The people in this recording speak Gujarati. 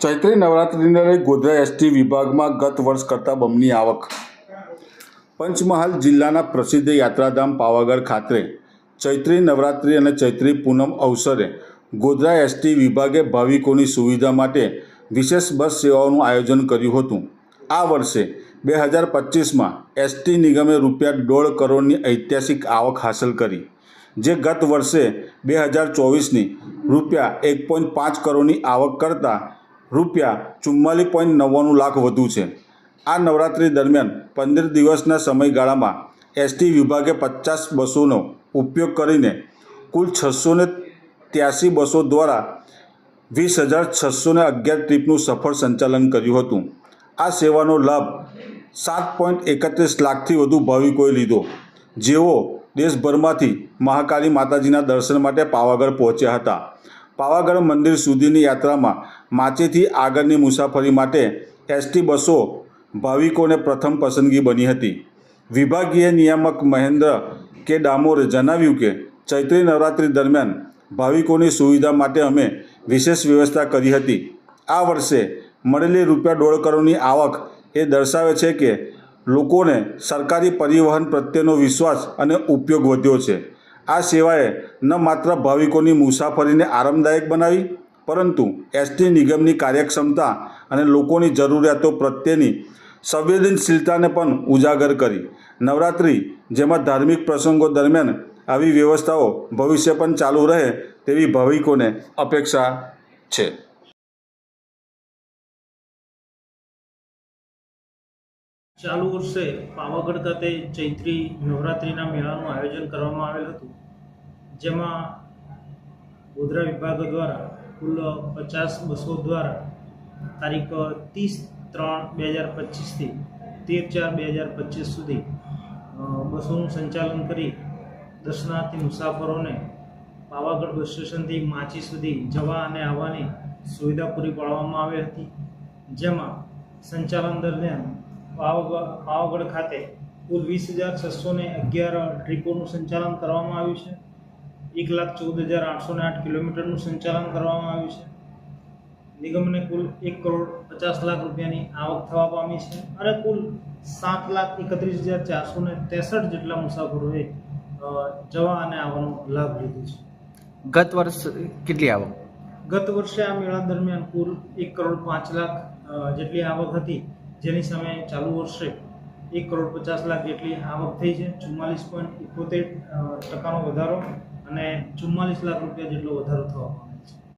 ચૈત્રી નવરાત્રિને ગોધરા એસટી વિભાગમાં ગત વર્ષ કરતાં બમની આવક. પંચમહાલ જિલ્લાના પ્રસિદ્ધ યાત્રાધામ પાવાગઢ ખાતે ચૈત્રી નવરાત્રિ અને ચૈત્રી પૂનમ અવસરે ગોધરા એસટી વિભાગે ભાવિકોની સુવિધા માટે વિશેષ બસ સેવાઓનું આયોજન કર્યું હતું. આ વર્ષે બે હજાર પચીસમાં એસટી નિગમે રૂપિયા દોઢ કરોડની ઐતિહાસિક આવક હાંસલ કરી, જે ગત વર્ષે બે હજાર ચોવીસની રૂપિયા એક પોઈન્ટ પાંચ કરોડની આવક કરતાં રૂપિયા ચુમ્માલીસ પોઈન્ટ નવ્વાણું લાખ વધુ છે. આ નવરાત્રિ દરમિયાન પંદર દિવસના સમયગાળામાં એસટી વિભાગે પચાસ બસોનો ઉપયોગ કરીને કુલ છસો ને ત્યાસી બસો દ્વારા વીસ હજાર છસો ને અગિયાર ટ્રીપનું સફળ સંચાલન કર્યું હતું. આ સેવાનો લાભ સાત પોઈન્ટ એકત્રીસ લાખથી વધુ ભાવિકોએ લીધો. જેઓ દેશભરમાંથી મહાકાળી માતાજીના દર્શન માટે પાવાગઢ પહોંચ્યા હતા. પાવાગઢ મંદિર સુધીની યાત્રામાં માચીથી આગળની મુસાફરી માટે એસટી બસો ભાવિકોને પ્રથમ પસંદગી બની હતી. વિભાગીય નિયામક મહેન્દ્ર કે ડામોરે જણાવ્યું કે, ચૈત્રી નવરાત્રિ દરમિયાન ભાવિકોની સુવિધા માટે અમે વિશેષ વ્યવસ્થા કરી હતી. આ વર્ષે મળેલી રૂપિયા દોઢ કરોડની આવક એ દર્શાવે છે કે લોકોને સરકારી પરિવહન પ્રત્યેનો વિશ્વાસ અને ઉપયોગ વધ્યો છે. આ સેવાએ ન માત્ર ભાવિકોની મુસાફરીને આરામદાયક બનાવી, પરંતુ એસટી નિગમની કાર્યક્ષમતા અને લોકોની જરૂરિયાતો પ્રત્યેની સંવેદનશીલતાને પણ ઉજાગર કરી. નવરાત્રિ, જેમાં ધાર્મિક પ્રસંગો દરમિયાન આવી વ્યવસ્થાઓ ભવિષ્ય પણ ચાલુ રહે તેવી ભાવિકોને અપેક્ષા છે. ચાલુ વર્ષે પાવાગઢ ખાતે ચૈત્રી નવરાત્રિના મેળાનું આયોજન કરવામાં આવેલ હતું, જેમાં ગોધરા વિભાગ દ્વારા કુલ પચાસ બસો દ્વારા તારીખ ત્રીસ ત્રણ બે હજાર પચીસથી તેર ચાર બે હજાર પચીસ સુધી બસોનું સંચાલન કરી દર્શનાર્થી મુસાફરોને પાવાગઢ બસ સ્ટેશનથી માચી સુધી જવા અને આવવાની સુવિધા પૂરી પાડવામાં આવી હતી, જેમાં સંચાલન દરમિયાન પાવાગઢ ખાતે કુલ વીસ હજાર છસો ને અગિયાર ટ્રીપોનું સંચાલન કરવામાં આવ્યું છે. એક લાખ ચૌદ હજાર આઠસો ને આઠ કિલોમીટરનું સંચાલન કરવામાં આવ્યું છે. નિગમને કુલ એક કરોડ પચાસ લાખ રૂપિયાની આવક થવા પામી છે અને કુલ સાત લાખ એકત્રીસ હજાર ચારસો ને ત્રેસઠ જેટલા મુસાફરોએ જવા અને આવવાનો લાભ લીધો છે. ગત વર્ષ કેટલી આવક? ગત વર્ષે આ મેળા દરમિયાન કુલ એક કરોડ પાંચ લાખ જેટલી આવક હતી. જેની સામે ચાલુ વર્ષે એક કરોડ પચાસ લાખ જેટલી આવક થઈ છે. ચુમ્માલીસ પોઈન્ટ ઇકોતેર ટકાનો વધારો અને ચુમ્માલીસ લાખ રૂપિયા જેટલો વધારો પામ્યો.